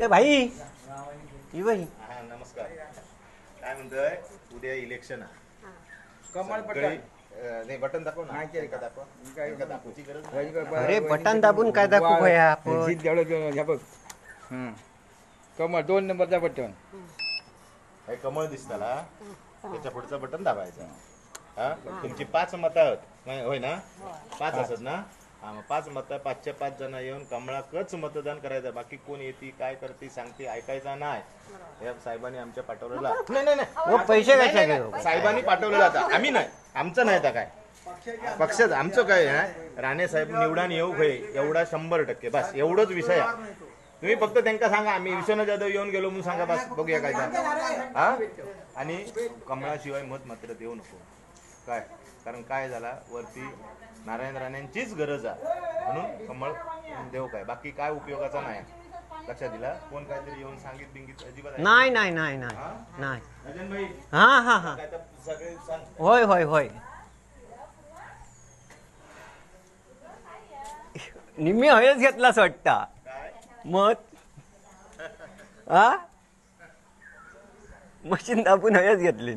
ए भाई ही बाई हा नमस्कार. काय म्हणतोय? उद्या इलेक्शन आहे. कमळ सगळी- अं, नाही बटन दाखव ना. नाही केलं. एका दाखव काय- एका दाखवची गरज नाही. अरे, बटन दाबून काय दाखवू भया आपण? जीत घेऊन घ्या बघ. हं. कमळ दोन नंबरचा बटन. हे कमळ दिसताला. त्याच्या पुढचं बटन दाबायचं. हा? तुमची पाच मतं आहेत. नाही, होय ना? पाच असत ना? हा मग पाच मतं पाचच्या पाच जण येऊन कमळाकच मतदान करायचं. बाकी कोण येते काय करते सांगते ऐकायचा नाही. या साहेबांनी आमच्या पाठवलेला नाही नाही नाही. ओ पैसे कशा. साहेबांनी पाठवलेलं आता. आम्ही नाही. आमचं नाही आता काय. पक्षाचं आमचं काय आहे राणे साहेब निवडून येऊ होय एवढा शंभर टक्के. बस एवढंच विषय आहे. तुम्ही फक्त त्यांना सांगा आम्ही विश्वनाथ जाधव येऊन गेलो म्हणून सांगा बस बघूया काय झालं. हा? आणि कमळाशिवाय मत मात्र देऊ नको. काय? कारण काय झाला? वरती नारायण राणेंचीच गरज आहे. म्हणून कमळ देव काय? बाकी काय उपयोगाचा नाही. लक्षात दिला? कोण काहीतरी येऊन सांगित बिंगित अजिबात आहे? नाही नाही. नाही नाही हा? नाही. राजन भाई हा हा हा. काय तर सगळे सांग. होय होय होय. निम्मी हयच घेतलास वाटता. काय? मत हा? मशीन दाबून हयच घेतली.